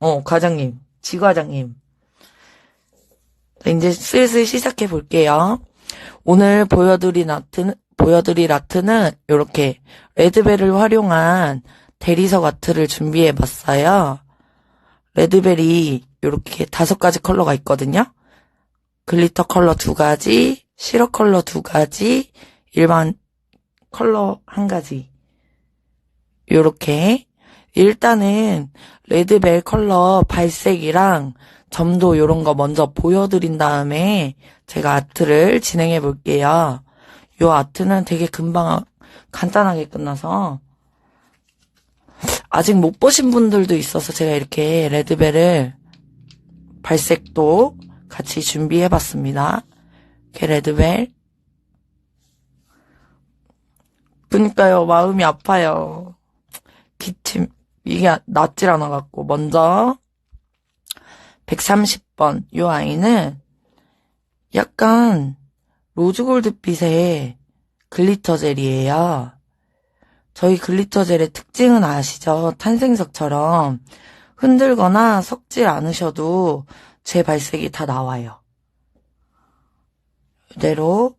어, 과장님. 지과장님. 자, 이제 슬슬 시작해 볼게요. 오늘 보여드릴 아트는, 보여드릴 아트는 이렇게 레드벨을 활용한 대리석 아트를 준비해 봤어요. 레드벨이 이렇게 다섯 가지 컬러가 있거든요. 글리터 컬러 두 가지, 시러 컬러 두 가지, 일반 컬러 한 가지. 요렇게. 일단은 레드벨 컬러 발색이랑 점도 요런 거 먼저 보여드린 다음에 제가 아트를 진행해 볼게요. 요 아트는 되게 금방 간단하게 끝나서 아직 못 보신 분들도 있어서 제가 이렇게 레드벨을 발색도 같이 준비해 봤습니다. 이렇게 레드벨. 그니까요, 마음이 아파요. 기침, 이게 낫질 않아갖고, 먼저, 130번, 요 아이는 약간 로즈골드빛의 글리터 젤이에요. 저희 글리터 젤의 특징은 아시죠? 탄생석처럼 흔들거나 섞질 않으셔도 제 발색이 다 나와요. 이대로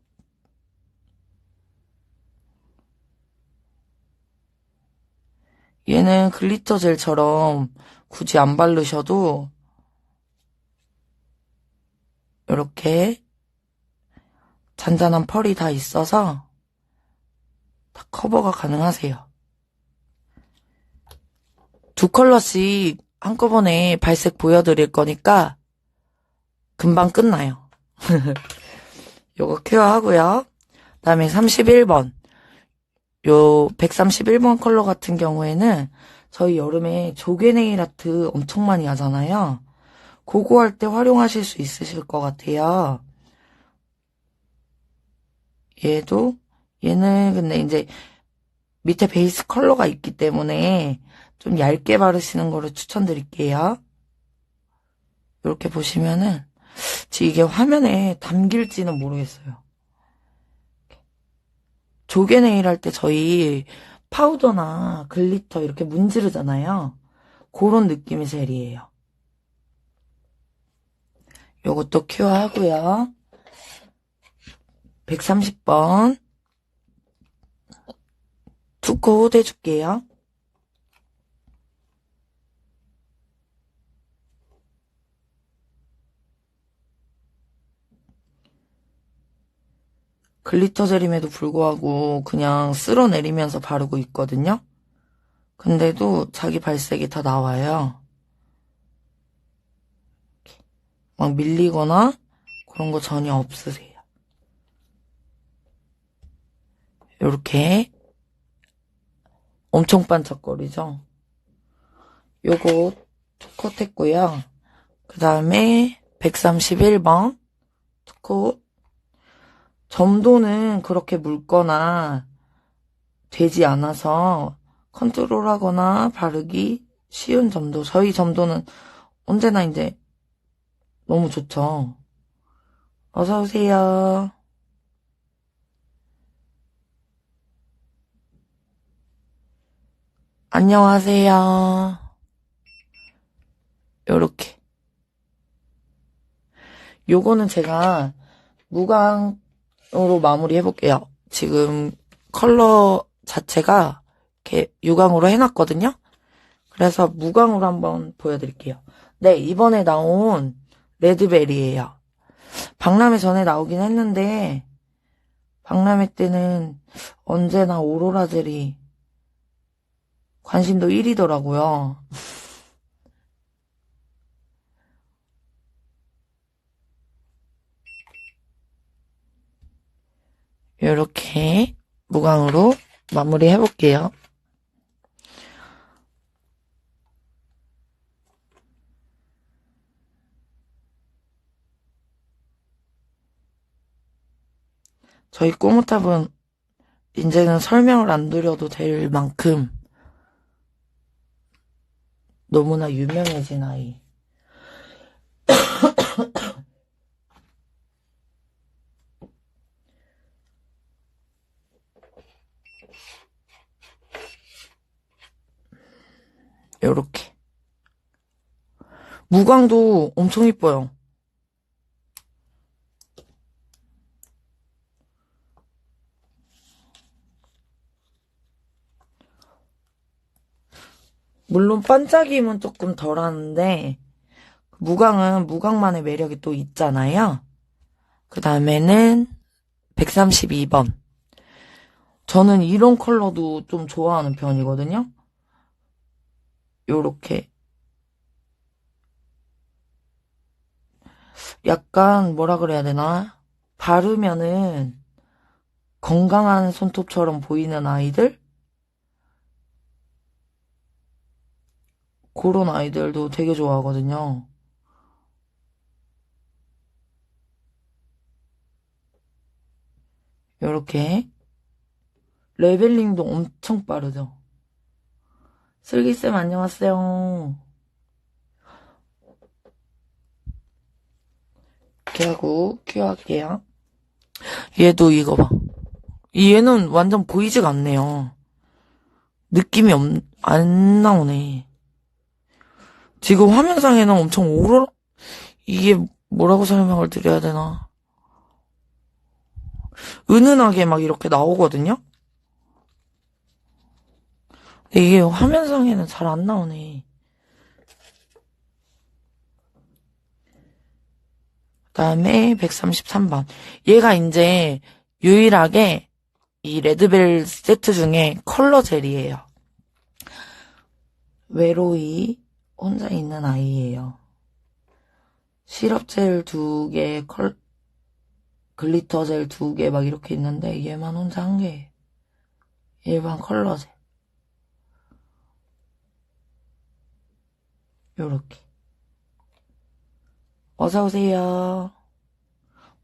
얘는 글리터 젤처럼 굳이 안 바르셔도 이렇게 잔잔한 펄이 다 있어서 다 커버가 가능하세요. 두 컬러씩 한꺼번에 발색 보여드릴 거니까 금방 끝나요. 요거 케어하고요. 그 다음에 31번. 요 131번 컬러 같은 경우에는 저희 여름에 조개 네일 아트 엄청 많이 하잖아요. 그거 할 때 활용하실 수 있으실 것 같아요. 얘도 얘는 근데 이제 밑에 베이스 컬러가 있기 때문에 좀 얇게 바르시는 거를 추천드릴게요. 이렇게 보시면은 이게 화면에 담길지는 모르겠어요. 조개 네일 할 때 저희 파우더나 글리터 이렇게 문지르잖아요. 그런 느낌의 젤이에요. 요것도 큐어하고요. 130번 투코드 해줄게요. 글리터 젤임에도 불구하고 그냥 쓸어내리면서 바르고 있거든요. 근데도 자기 발색이 다 나와요. 막 밀리거나 그런 거 전혀 없으세요. 이렇게 엄청 반짝거리죠? 요거 투컷 했고요. 그 다음에 131번 투컷 점도는 그렇게 묽거나 되지 않아서 컨트롤하거나 바르기 쉬운 점도 저희 점도는 언제나 이제 너무 좋죠. 어서 오세요. 안녕하세요. 요렇게. 요거는 제가 무광 으로 마무리 해볼게요. 지금 컬러 자체가 이렇게 유광으로 해놨거든요. 그래서 무광으로 한번 보여드릴게요. 네, 이번에 나온 레드벨이에요. 박람회 전에 나오긴 했는데, 박람회 때는 언제나 오로라 젤이 관심도 1위더라고요. 이렇게 무광으로 마무리 해볼게요. 저희 꼬무탑은 이제는 설명을 안 드려도 될 만큼 너무나 유명해진 아이. 요렇게. 무광도 엄청 이뻐요. 물론 반짝임은 조금 덜하는데 무광은 무광만의 매력이 또 있잖아요. 그 다음에는 132번. 저는 이런 컬러도 좀 좋아하는 편이거든요. 요렇게. 약간 뭐라 그래야 되나? 바르면은 건강한 손톱처럼 보이는 아이들? 그런 아이들도 되게 좋아하거든요. 요렇게. 레벨링도 엄청 빠르죠. 슬기쌤 안녕하세요. 이렇게 하고 큐할게요. 얘도 이거 봐. 얘는 완전 보이지가 않네요. 느낌이 없, 안 나오네. 지금 화면상에는 엄청 오로라, 이게 뭐라고 설명을 드려야 되나. 은은하게 막 이렇게 나오거든요? 이게 화면상에는 잘 안 나오네. 그 다음에 133번. 얘가 이제 유일하게 이 레드벨 세트 중에 컬러 젤이에요. 외로이 혼자 있는 아이예요. 시럽 젤 두 개, 컬, 글리터 젤 두 개 막 이렇게 있는데 얘만 혼자 한 개. 일반 컬러 젤. 요렇게. 어서오세요.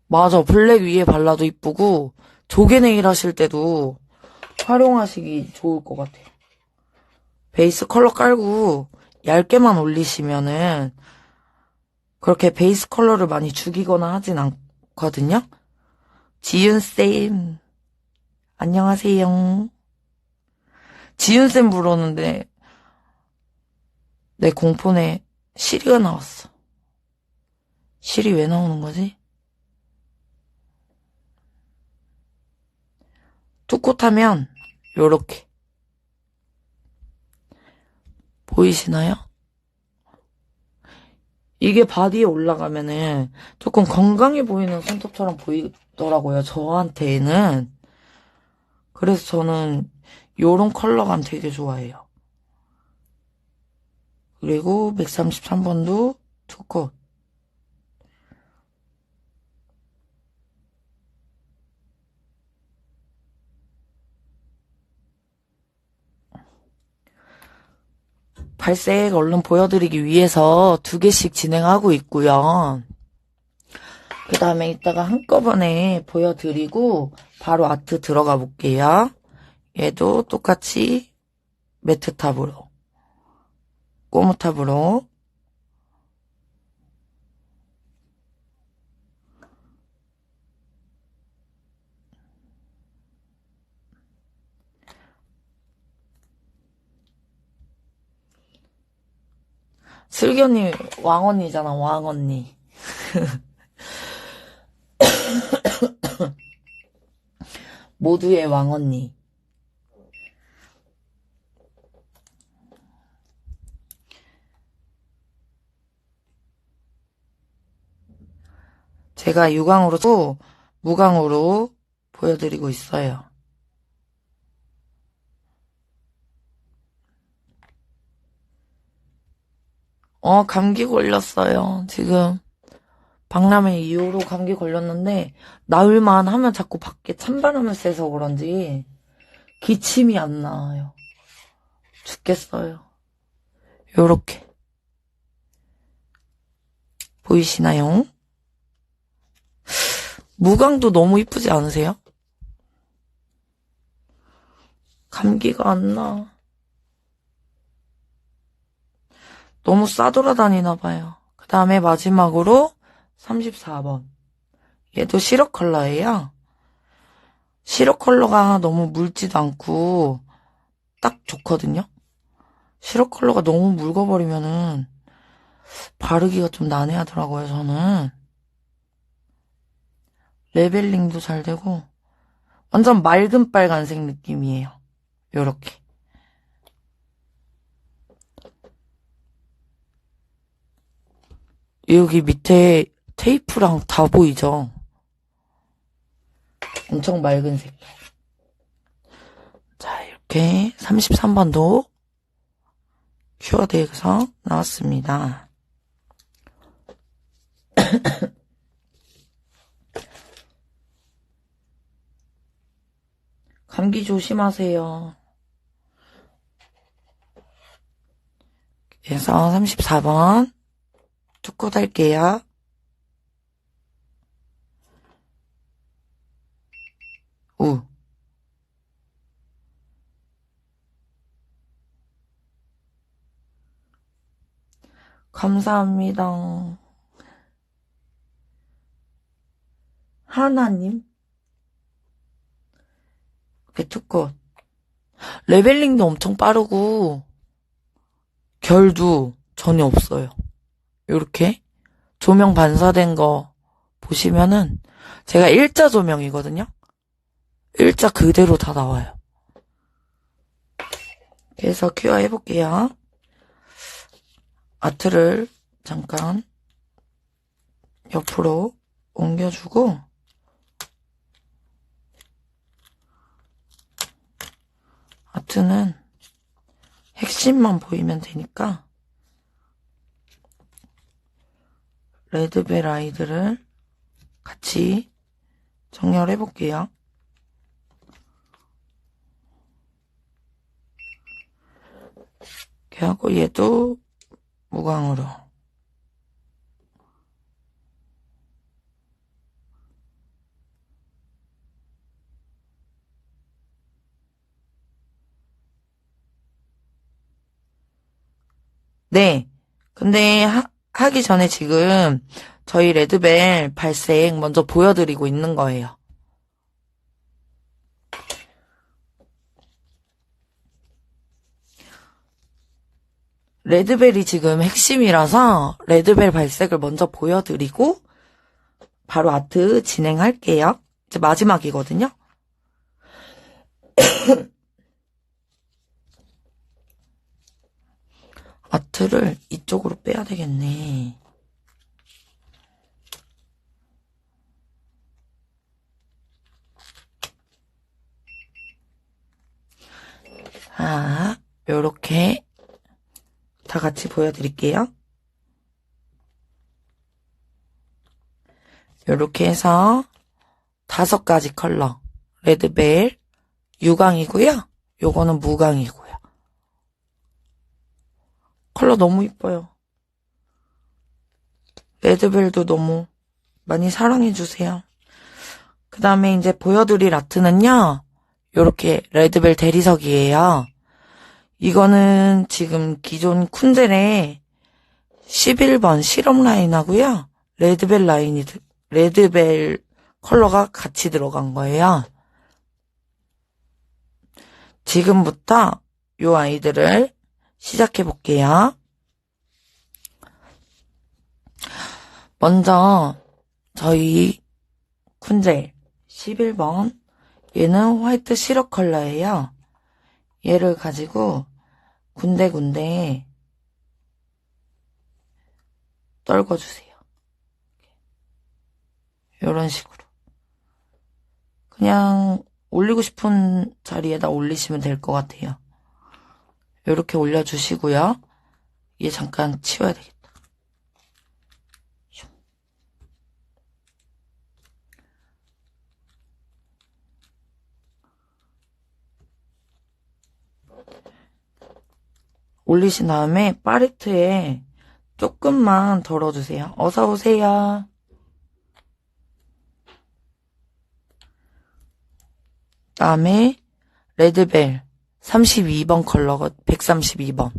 맞아. 블랙 위에 발라도 이쁘고, 조개 네일 하실 때도 활용하시기 좋을 것 같아요. 베이스 컬러 깔고, 얇게만 올리시면은, 그렇게 베이스 컬러를 많이 죽이거나 하진 않거든요? 지윤쌤, 안녕하세요. 지윤쌤 부르는데, 내 공폰에 시리가 나왔어. 실이 왜 나오는 거지? 뚜꽃하면 요렇게 보이시나요? 이게 바디에 올라가면은 조금 건강해 보이는 손톱처럼 보이더라고요. 저한테는. 그래서 저는 요런 컬러감 되게 좋아해요. 그리고 133번도 투컷. 발색 얼른 보여드리기 위해서 두 개씩 진행하고 있고요. 그 다음에 이따가 한꺼번에 보여드리고 바로 아트 들어가 볼게요. 얘도 똑같이 매트탑으로 꼬무탑으로. 슬기 언니 왕언니잖아 왕언니. 모두의 왕언니 제가 유광으로 무광으로 보여드리고 있어요. 어, 감기 걸렸어요. 지금 박람회 이후로 감기 걸렸는데 나흘만 하면 자꾸 밖에 찬바람을 쐬서 그런지 기침이 안 나와요. 죽겠어요. 요렇게 보이시나요? 무광도 너무 이쁘지 않으세요? 감기가 안 나. 너무 싸돌아다니나 봐요. 그 다음에 마지막으로 34번. 얘도 시럽 컬러예요. 시럽 컬러가 너무 묽지도 않고 딱 좋거든요. 시럽 컬러가 너무 묽어버리면은 바르기가 좀 난해하더라고요, 저는. 레벨링도 잘 되고, 완전 맑은 빨간색 느낌이에요. 요렇게. 여기 밑에 테이프랑 다 보이죠? 엄청 맑은 색깔. 자, 이렇게 33번도 큐어덱에서 나왔습니다. 감기 조심하세요. 그래서 34번 투코 달게요. 우. 감사합니다. 하나님. 투코. 레벨링도 엄청 빠르고, 결도 전혀 없어요. 요렇게 조명 반사된 거 보시면은 제가 일자 조명이거든요. 일자 그대로 다 나와요. 그래서 큐어 해볼게요. 아트를 잠깐 옆으로 옮겨주고 아트는 핵심만 보이면 되니까 레드벨 아이들을 같이 정렬해 볼게요. 이렇게 하고 얘도 무광으로 네. 근데 하, 하기 전에 지금 저희 레드벨 발색 먼저 보여드리고 있는 거예요. 레드벨이 지금 핵심이라서 레드벨 발색을 먼저 보여드리고 바로 아트 진행할게요. 이제 마지막이거든요. 아트를 이쪽으로 빼야 되겠네. 자, 요렇게 다 같이 보여드릴게요. 요렇게 해서 다섯 가지 컬러. 레드벨, 유광이고요. 요거는 무광이고요. 컬러 너무 이뻐요. 레드벨도 너무 많이 사랑해주세요. 그 다음에 이제 보여드릴 아트는요. 요렇게 레드벨 대리석이에요. 이거는 지금 기존 쿤젤의 11번 실험 라인하고요. 레드벨 라인이, 들- 레드벨 컬러가 같이 들어간 거예요. 지금부터 요 아이들을 시작해 볼게요. 먼저 저희 쿤젤 11번 얘는 화이트 시럽 컬러예요. 얘를 가지고 군데군데 떨궈주세요. 이런 식으로. 그냥 올리고 싶은 자리에다 올리시면 될 것 같아요. 이렇게 올려주시고요. 얘 잠깐 치워야 되겠다. 올리신 다음에 파레트에 조금만 덜어주세요. 어서 오세요. 다음에 레드벨 32번 컬러가 132번.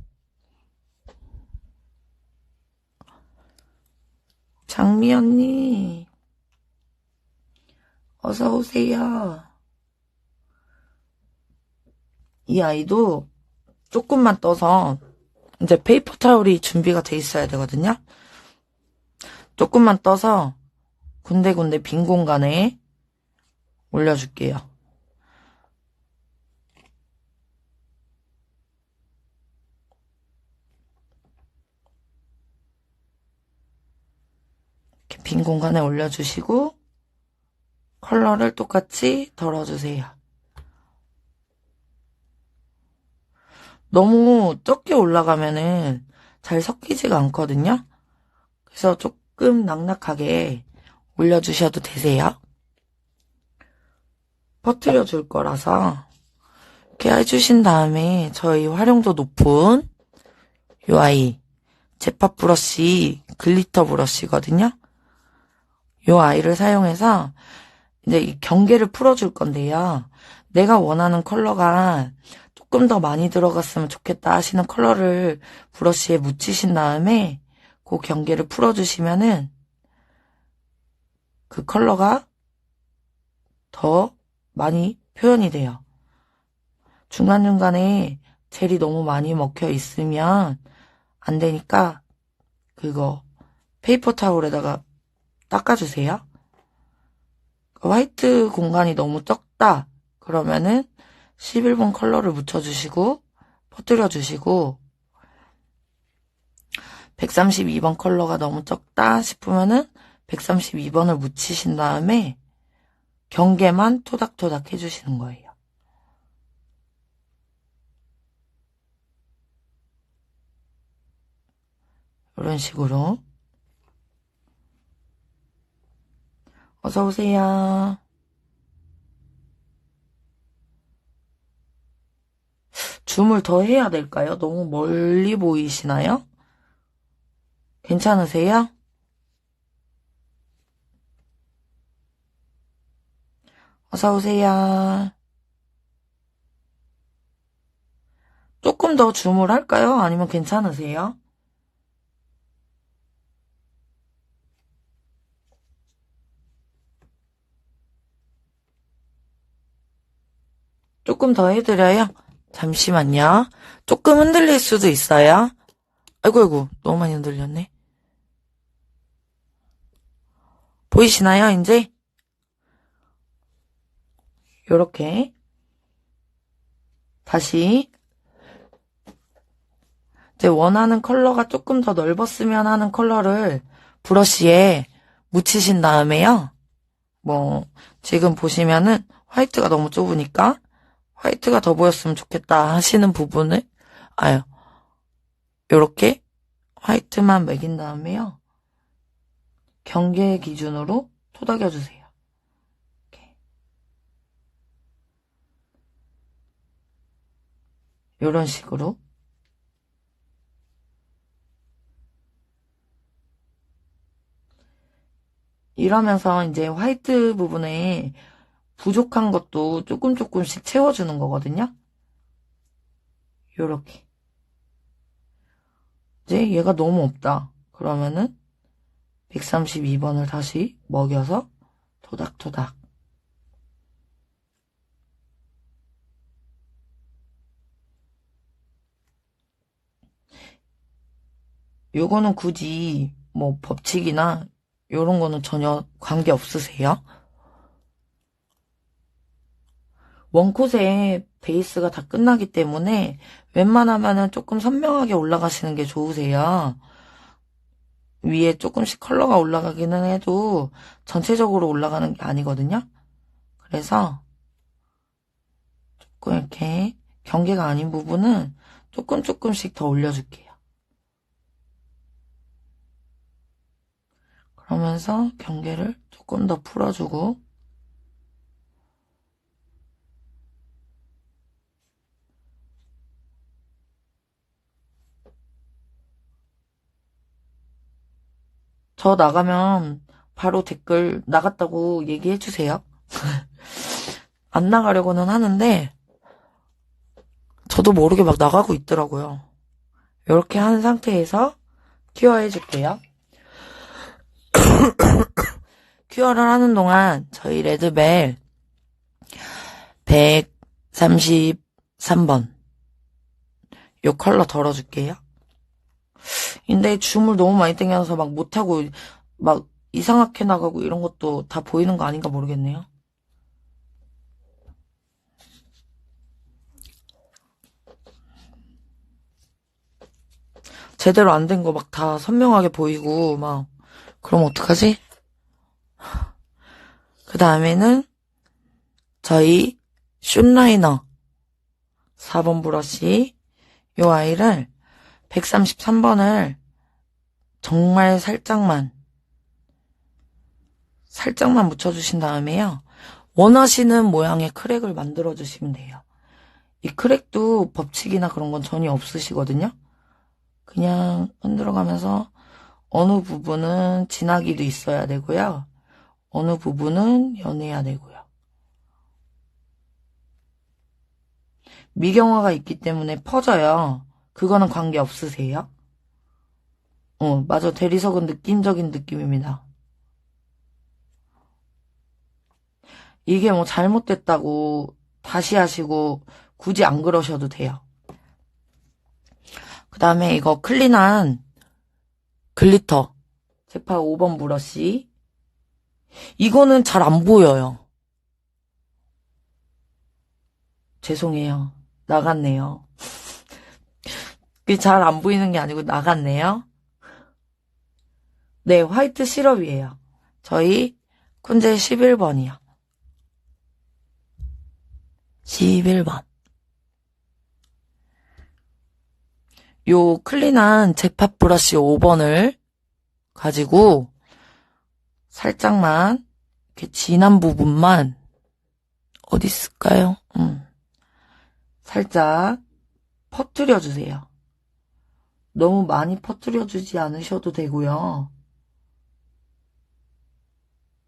장미 언니. 어서 오세요. 이 아이도 조금만 떠서 이제 페이퍼 타올이 준비가 돼 있어야 되거든요. 조금만 떠서 군데군데 빈 공간에 올려줄게요. 빈 공간에 올려주시고 컬러를 똑같이 덜어주세요. 너무 적게 올라가면은 잘 섞이지가 않거든요. 그래서 조금 낙낙하게 올려주셔도 되세요. 퍼뜨려 줄 거라서 이렇게 해주신 다음에 저희 활용도 높은 요 아이 제파 브러쉬 글리터 브러쉬거든요. 요 아이를 사용해서 이제 이 경계를 풀어줄 건데요. 내가 원하는 컬러가 조금 더 많이 들어갔으면 좋겠다 하시는 컬러를 브러쉬에 묻히신 다음에 그 경계를 풀어주시면은 그 컬러가 더 많이 표현이 돼요. 중간중간에 젤이 너무 많이 먹혀 있으면 안 되니까 그거 페이퍼 타올에다가 닦아주세요. 화이트 공간이 너무 적다. 그러면은 11번 컬러를 묻혀주시고 퍼뜨려주시고 132번 컬러가 너무 적다 싶으면은 132번을 묻히신 다음에 경계만 토닥토닥 해주시는 거예요. 이런 식으로 어서 오세요. 줌을 더 해야 될까요? 너무 멀리 보이시나요? 괜찮으세요? 어서 오세요. 조금 더 줌을 할까요? 아니면 괜찮으세요? 조금 더 해드려요? 잠시만요. 조금 흔들릴 수도 있어요. 아이고, 아이고, 너무 많이 흔들렸네. 보이시나요, 이제? 요렇게. 다시. 이제 원하는 컬러가 조금 더 넓었으면 하는 컬러를 브러쉬에 묻히신 다음에요. 뭐, 지금 보시면은 화이트가 너무 좁으니까 화이트가 더 보였으면 좋겠다 하시는 부분을, 아유, 요렇게 화이트만 매긴 다음에요. 경계 기준으로 토닥여주세요. 이렇게. 요런 식으로. 이러면서 이제 화이트 부분에 부족한 것도 조금 조금씩 채워주는 거거든요. 요렇게. 이제 얘가 너무 없다. 그러면은 132번을 다시 먹여서 토닥토닥. 요거는 굳이 뭐 법칙이나 요런 거는 전혀 관계 없으세요? 원콧의 베이스가 다 끝나기 때문에 웬만하면은 조금 선명하게 올라가시는 게 좋으세요. 위에 조금씩 컬러가 올라가기는 해도 전체적으로 올라가는 게 아니거든요. 그래서 조금 이렇게 경계가 아닌 부분은 조금 조금씩 더 올려줄게요. 그러면서 경계를 조금 더 풀어주고 저 나가면 바로 댓글 나갔다고 얘기해 주세요. 안 나가려고는 하는데 저도 모르게 막 나가고 있더라고요. 이렇게 한 상태에서 큐어 해 줄게요. 큐어를 하는 동안 저희 레드벨 133번 요 컬러 덜어줄게요. 근데 줌을 너무 많이 당겨서 막 못하고 막 이상하게 나가고 이런 것도 다 보이는 거 아닌가 모르겠네요. 제대로 안 된 거 막 다 선명하게 보이고 막 그럼 어떡하지? 그 다음에는 저희 숏라이너 4번 브러쉬 요 아이를 133번을 정말 살짝만 살짝만 묻혀주신 다음에요. 원하시는 모양의 크랙을 만들어 주시면 돼요. 이 크랙도 법칙이나 그런 건 전혀 없으시거든요. 그냥 흔들어 가면서 어느 부분은 진하기도 있어야 되고요. 어느 부분은 연해야 되고요. 미경화가 있기 때문에 퍼져요. 그거는 관계 없으세요? 어, 맞아. 대리석은 느낌적인 느낌입니다. 이게 뭐 잘못됐다고 다시 하시고 굳이 안 그러셔도 돼요. 그 다음에 이거 클린한 글리터. 제파 5번 브러쉬. 이거는 잘 안 보여요. 죄송해요. 나갔네요. 잘 안 보이는 게 아니고 나갔네요. 네, 화이트 시럽이에요. 저희 쿤제 11번이요. 11번. 요 클린한 잭팟 브러쉬 5번을 가지고 살짝만 이렇게 진한 부분만 어디 있을까요? 음. 살짝 퍼뜨려 주세요. 너무 많이 퍼뜨려 주지 않으셔도 되고요.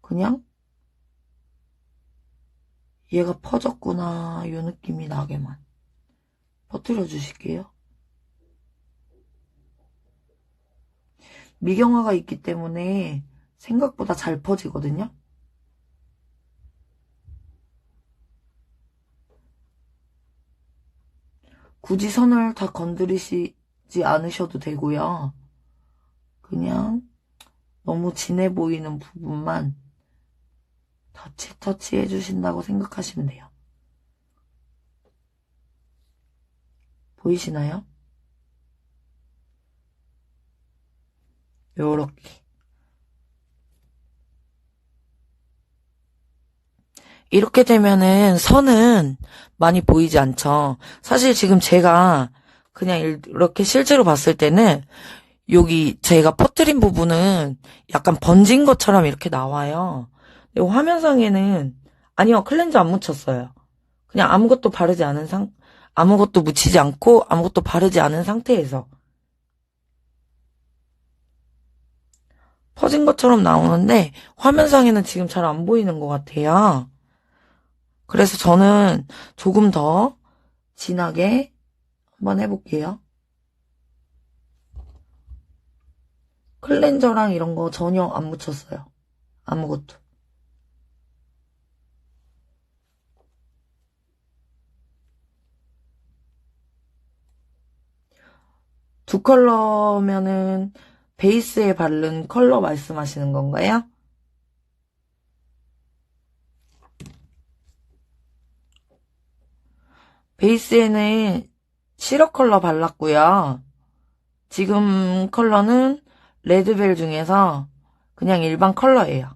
그냥 얘가 퍼졌구나 이 느낌이 나게만 퍼뜨려 주실게요. 미경화가 있기 때문에 생각보다 잘 퍼지거든요. 굳이 선을 다 건드리시 지 않으셔도 되고요. 그냥 너무 진해 보이는 부분만 터치 터치 해주신다고 생각하시면 돼요. 보이시나요? 요렇게. 이렇게 되면은 선은 많이 보이지 않죠. 사실 지금 제가 그냥 이렇게 실제로 봤을 때는 여기 제가 퍼뜨린 부분은 약간 번진 것처럼 이렇게 나와요. 근데 화면상에는 아니요 클렌저 안 묻혔어요. 그냥 아무것도 바르지 않은 상 아무것도 묻히지 않고 아무것도 바르지 않은 상태에서 퍼진 것처럼 나오는데 화면상에는 지금 잘 안 보이는 것 같아요. 그래서 저는 조금 더 진하게 한번 해볼게요. 클렌저랑 이런 거 전혀 안 묻혔어요. 아무것도. 두 컬러면은 베이스에 바른 컬러 말씀하시는 건가요? 베이스에는 시럽 컬러 발랐고요. 지금 컬러는 레드벨 중에서 그냥 일반 컬러예요.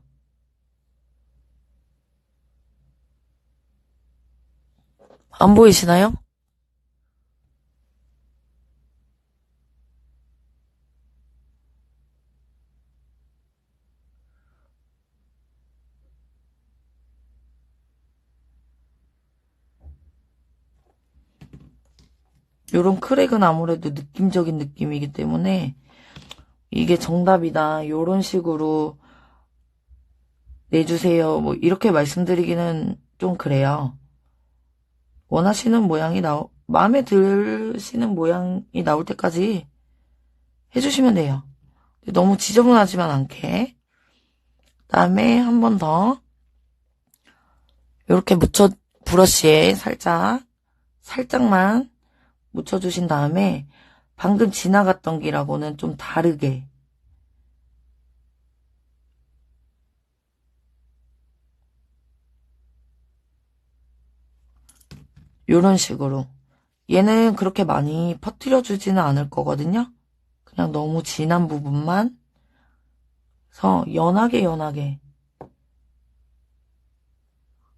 안 보이시나요? 요런 크랙은 아무래도 느낌적인 느낌이기 때문에 이게 정답이다. 요런 식으로 내주세요. 뭐 이렇게 말씀드리기는 좀 그래요. 원하시는 모양이 나오, 마음에 드시는 모양이 나올 때까지 해주시면 돼요. 너무 지저분하지만 않게. 다음에 한 번 더. 이렇게 묻혀, 브러쉬에 살짝, 살짝만 묻혀주신 다음에 방금 지나갔던 길하고는 좀 다르게. 요런 식으로. 얘는 그렇게 많이 퍼뜨려 주지는 않을 거거든요. 그냥 너무 진한 부분만. 서 연하게 연하게.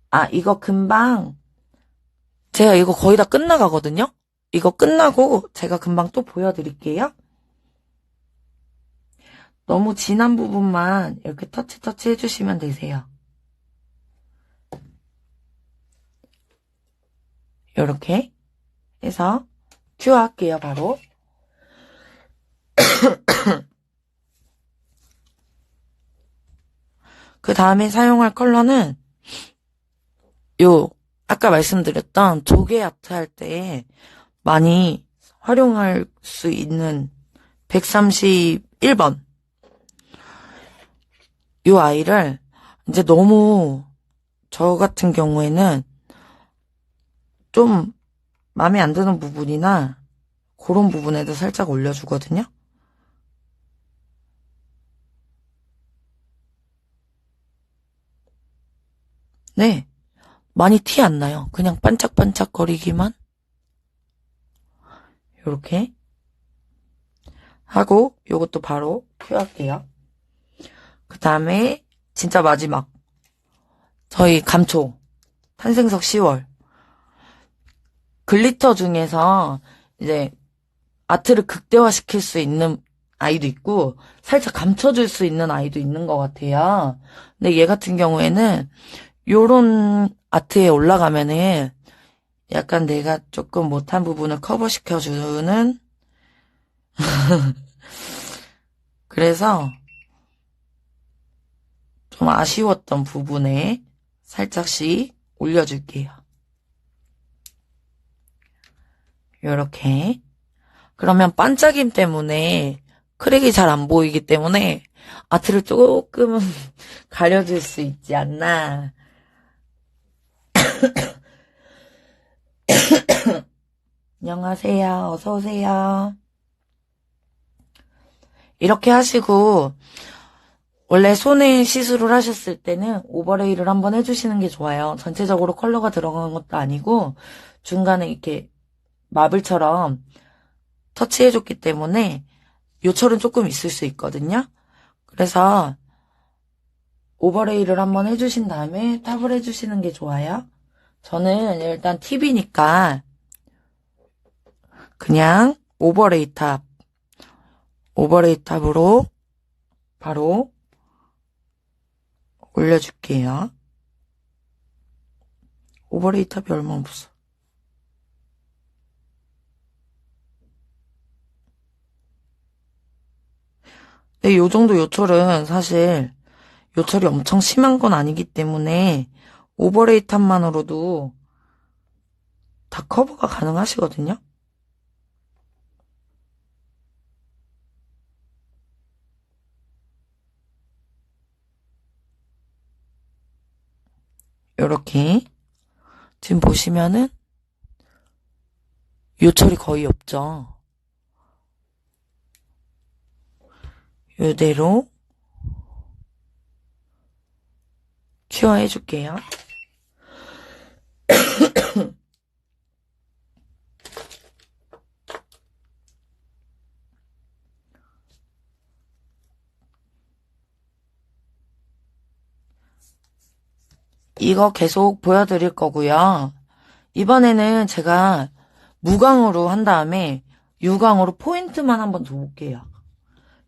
아 이거 금방. 제가 이거 거의 다 끝나가거든요. 이거 끝나고 제가 금방 또 보여드릴게요. 너무 진한 부분만 이렇게 터치 터치 해주시면 되세요. 이렇게 해서 큐 할게요, 바로. 그 다음에 사용할 컬러는 요 아까 말씀드렸던 조개 아트 할 때 많이 활용할 수 있는 131번 요 아이를 이제 너무 저 같은 경우에는 좀 마음에 안 드는 부분이나 그런 부분에도 살짝 올려주거든요. 네. 많이 티 안 나요. 그냥 반짝반짝거리기만. 요렇게. 하고, 요것도 바로 큐할게요. 그 다음에, 진짜 마지막. 저희 감초. 탄생석 10월. 글리터 중에서, 이제, 아트를 극대화시킬 수 있는 아이도 있고, 살짝 감춰줄 수 있는 아이도 있는 것 같아요. 근데 얘 같은 경우에는, 요런 아트에 올라가면은 약간 내가 조금 못한 부분을 커버시켜주는? 그래서 좀 아쉬웠던 부분에 살짝씩 올려줄게요. 요렇게. 그러면 반짝임 때문에 크랙이 잘 안 보이기 때문에 아트를 조금은 가려줄 수 있지 않나 안녕하세요. 어서오세요. 이렇게 하시고, 원래 손에 시술을 하셨을 때는 오버레이를 한번 해주시는 게 좋아요. 전체적으로 컬러가 들어간 것도 아니고, 중간에 이렇게 마블처럼 터치해줬기 때문에, 요철은 조금 있을 수 있거든요. 그래서, 오버레이를 한번 해주신 다음에 탑을 해주시는 게 좋아요. 저는 일단 팁이니까 그냥 오버레이 탑 오버레이 탑으로 바로 올려줄게요. 오버레이 탑이 얼마 없어. 네, 요 정도 요철은 사실 요철이 엄청 심한 건 아니기 때문에 오버레이 탑만으로도 다 커버가 가능하시거든요. 요렇게 지금 보시면은 요철이 거의 없죠. 요대로 큐어 해 줄게요. 이거 계속 보여드릴 거고요. 이번에는 제가 무광으로 한 다음에 유광으로 포인트만 한번 줘볼게요.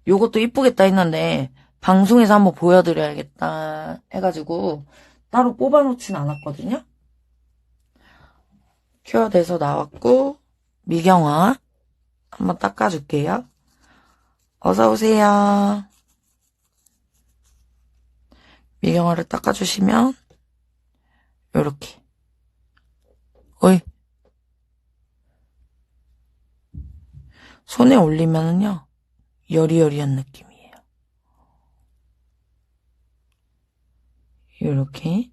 요것도 이쁘겠다 했는데 방송에서 한번 보여드려야겠다 해가지고 따로 뽑아놓진 않았거든요. 큐어돼서 나왔고 미경화 한번 닦아줄게요. 어서오세요. 미경화를 닦아주시면 요렇게. 어이. 손에 올리면은요 여리여리한 느낌이에요. 요렇게